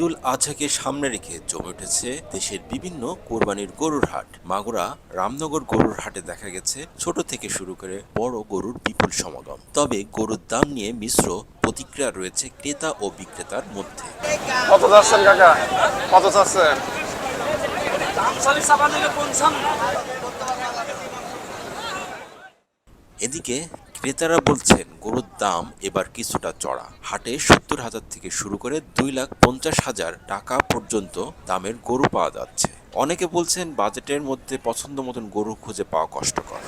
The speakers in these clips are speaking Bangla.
ঈদুল আজহাকে সামনে রেখে জমে উঠেছে দেশের বিভিন্ন কোরবানির গরুর হাট। মাগুরা রামনগর গরুর হাটে দেখা গেছে ছোট থেকে শুরু করে বড় গরুর বিপুল সমাগম। তবে গরুর দাম নিয়ে মিশ্র প্রতিক্রিয়া রয়েছে ক্রেতা ও বিক্রেতার মধ্যে। কত চাচ্ছেন কাকা? কত চাচ্ছেন? এদিকে ক্রেতারা বলছেন, গরুর দাম এবার কিছুটা চড়া। হাটে সত্তর হাজার থেকে শুরু করে দুই লাখ পঞ্চাশ হাজার টাকা পর্যন্ত দামের গরু পাওয়া যাচ্ছে। অনেকে বলছেন, বাজেটের মধ্যে পছন্দ মতন গরু খুঁজে পাওয়া কষ্টকর।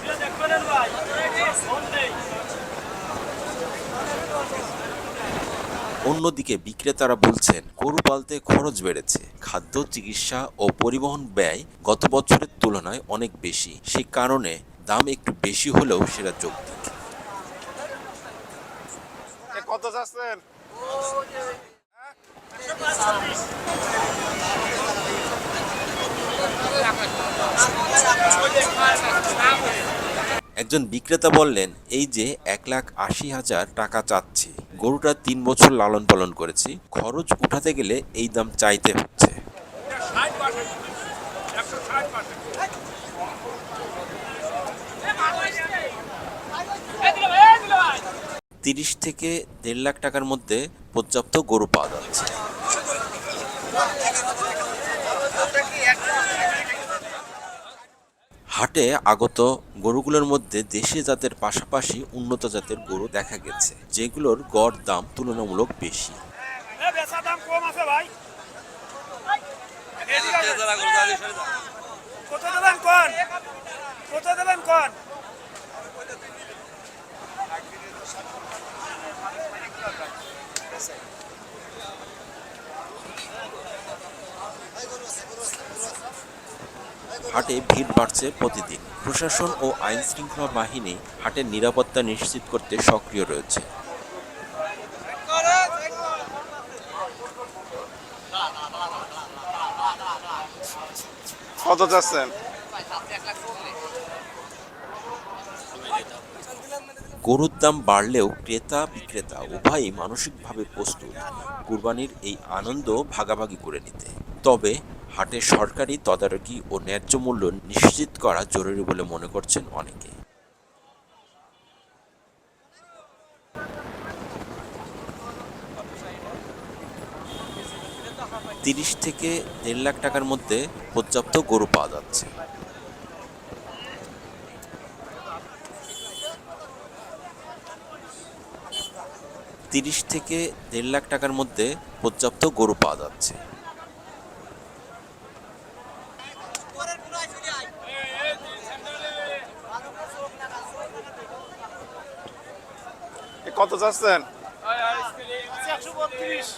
অন্যদিকে বিক্রেতারা বলছেন, গরু পালতে খরচ বেড়েছে। খাদ্য, চিকিৎসা ও পরিবহন ব্যয় গত বছরের তুলনায় অনেক বেশি। সে কারণে দাম একটু বেশি হলেও সেটা যৌক্তিক কত চাচ্ছেন একজন বিক্রেতা বললেন এই যে এক লাখ আশি হাজার টাকা চাচ্ছি। গরুটা তিন বছর লালন পালন করেছি। খরচ উঠাতে গেলে এই দাম চাইতে হচ্ছে। তিরিশ থেকে দেড় লাখ টাকার মধ্যে পর্যাপ্ত গরু পাওয়া যাচ্ছে। হাটে আগত গরুগুলোর মধ্যে দেশি জাতের পাশাপাশি উন্নত জাতের গরু দেখা গেছে, যেগুলোর গড় দাম তুলনামূলক বেশি। দেবেন কত দেবেন কোন হাটে ভিড় বাড়ছে প্রতিদিন। প্রশাসন ও আইন শৃঙ্খলা বাহিনী হাটের নিরাপত্তা নিশ্চিত করতে সক্রিয় রয়েছে। কত গরুর দাম বাড়লেও ক্রেতা বিক্রেতা উভয়ই মানসিকভাবে প্রস্তুত। কুরবানির এই আনন্দ ভাগাভাগি করে নিতে। তবে হাটে সরকারি তদারকি ও ন্যায্য মূল্য নিশ্চিত করা জরুরি বলে মনে করছেন অনেকে। তিরিশ থেকে দেড় লাখ টাকার মধ্যে পর্যাপ্ত গরু পাওয়া যাচ্ছে। তিরিশ থেকে দেড় লাখ টাকার মধ্যে পর্যাপ্ত গরু পাওয়া যাচ্ছে। কত চাচ্ছেন একশো বত্রিশ